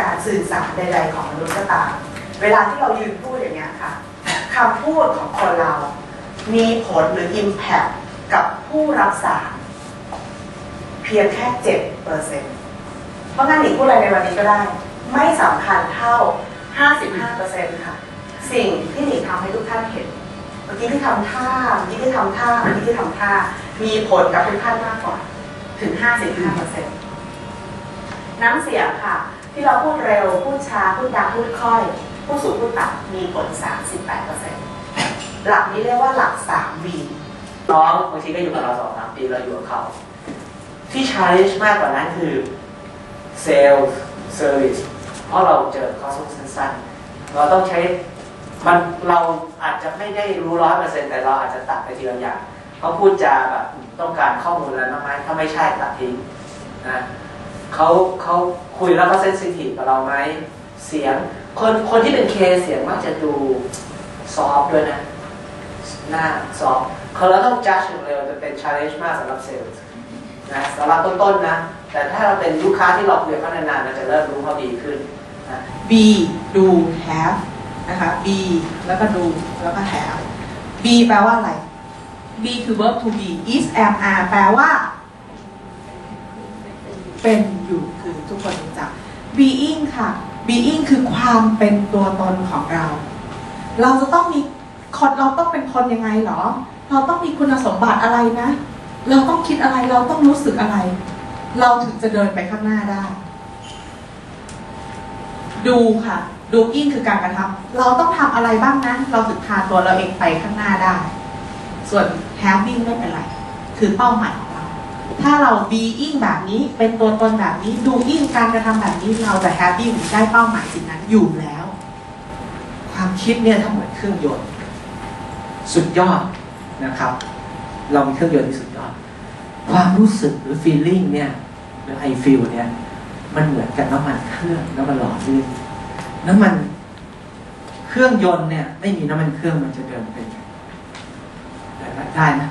การสื่อสารใดๆของมนุษย์ก็ตามเวลาที่เรายืนพูดอย่างเงี้ยค่ะคำพูดของคนเรา มีผลหรือ Impact กับผู้รับสารเพียงแค่เจ็ดเปอร์เซ็นต์เพราะงั้นหนิงพูดอะไรในวันนี้ก็ได้ ไม่สำคัญเท่า 55เปอร์เซ็นต์ค่ะ สิ่งที่หนิงทำให้ทุกท่านเห็นเมื่อกี้ที่ทำท่าเมื่อกี้ที่ทำท่าเมื่อกี้ที่ทำท่า มีผลกับทุกท่านมากกว่า ถึง 55เปอร์เซ็นต์น้ำเสียงค่ะ ที่เราพูดเร็ว พูดช้า พูดดังพูดค่อย พูดสูงพูดต่ำมีผล 38เปอร์เซ็นต์หลักนี้เรียกว่าหลัก 3V น้องบางทีก็อยู่กับเราสองสามปีเราอยู่กับเขา ที่ challenge มากกว่านั้นคือ sales service เพราะเราเจอข้อสงสั้นๆ เราต้องใช้มันเราอาจจะไม่ได้รู้ร้อยเปอร์เซ็นต์แต่เราอาจจะตัดไปทีละอย่างเขาพูดจาแบบต้องการข้อมูลอะไรมากไหมถ้าไม่ใช่ตัดทิ้งนะ เขาเขาคุยแล้วเขาเซนซิทีฟกับเราไหมเสียง คนคนที่เป็นเคเสียงมักจะดูซอฟด้วยนะ หน้าซอฟเขาเราต้องจัดอย่างเร็วจะเป็น challenge มากสำหรับเซลล์นะสำหรับต้นๆนะ แต่ถ้าเราเป็นลูกค้าที่เราคุยกับเขานานๆเราจะเริ่มรู้เขาดีขึ้นนะ B do have นะคะ B แล้วก็ do แล้วก็ have B แปลว่าอะไร B คือ verb to be is am are แปลว่า เป็นอยู่คือทุกคนรู้จัก being ค่ะ being คือความเป็นตัวตนของเรา เราจะต้องมีคนเราต้องเป็นคนยังไงหรอ เราต้องมีคุณสมบัติอะไรนะ เราต้องคิดอะไรเราต้องรู้สึกอะไร เราถึงจะเดินไปข้างหน้าได้ ดูค่ะ doing คือการกระทำเราต้องทำอะไรบ้างนะ เราถึงพาตัวเราเองไปข้างหน้าได้ ส่วน having ไม่เป็นไร คือเป้าหมายของ ถ้าเรา being แบบนี้เป็นตัวตนแบบนี้ doing การกระทำแบบนี้เราจะ happy หรือได้เป้าหมายสิ่งนั้นอยู่แล้ว ความคิดเนี่ยถ้าเหมือนเครื่องยนต์ สุดยอดนะครับ เรามีเครื่องยนต์ที่สุดยอด ความรู้สึกหรือ feeling เนี่ยหรือ I feel เนี่ยมันเหมือนกับน้ำมันเครื่องน้ำมันหล่อลื่นน้ำมันเครื่องยนต์เนี่ย ไม่มีน้ำมันเครื่องมันจะเดินเป็นไงได้ไหม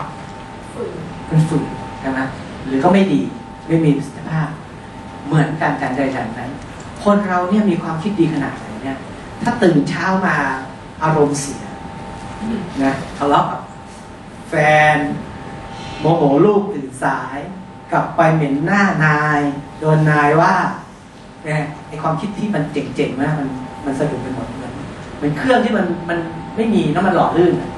มันฝืนใช่ไหม หรือก็ไม่ดีไม่มีประสิทธิภาพ เหมือนกันการใดอย่างนั้น คนเราเนี่ยมีความคิดดีขนาดไหนเนี่ย ถ้าตื่นเช้ามาอารมณ์เสียนะทะเลาะกับแฟนโมโหลูกตื่นสาย กลับไปเหม็นหน้านายโดนนายว่าเนี่ยไอความคิดที่มันเจ๋งๆนะมันมันสะดุดไปหมดเลยมันเครื่องที่มันมันไม่มีน้ำมันหล่อลื่นอะ